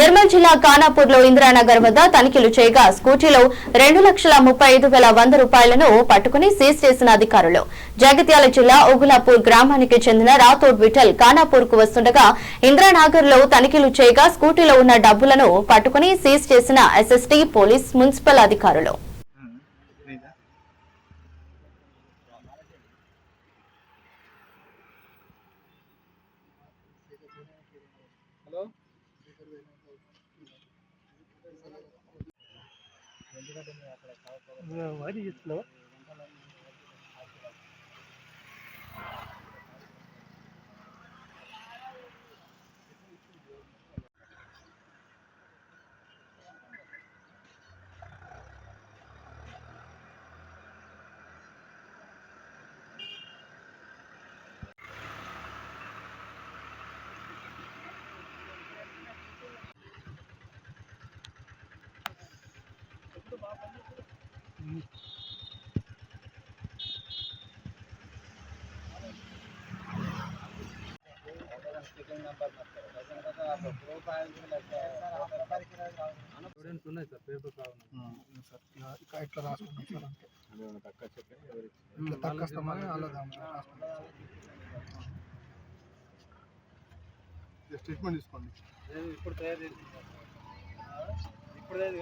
నిర్మల్ జిల్లా ఖానాపూర్లో ఇందిరానగర్ వద్ద తనిఖీలు చేయగా స్కూటీలో రెండు లక్షల ముప్పై ఐదు వేల వంద రూపాయలను పట్టుకుని సీజ్ చేసిన అధికారులు. జగిత్యాల జిల్లా ఉగులాపూర్ గ్రామానికి చెందిన రాథోడ్ విఠల్ ఖానాపూర్కు వస్తుండగా ఇందిరానగర్లో తనిఖీలు చేయగా స్కూటీలో ఉన్న డబ్బులను పట్టుకుని సీజ్ చేసిన ఎస్ఎస్టీ పోలీస్ మున్సిపల్ అధికారులు. హలో? వరి ఇస్తున్నావు స్టూడెంట్స్ ఉన్నాయి సార్ పేపర్ కావాలి సార్ ఇక ఇట్లా సార్ ఇట్లా స్టేట్మెంట్ తీసుకోండి ఇప్పుడు తయారు చేసి ఇప్పుడు కాదు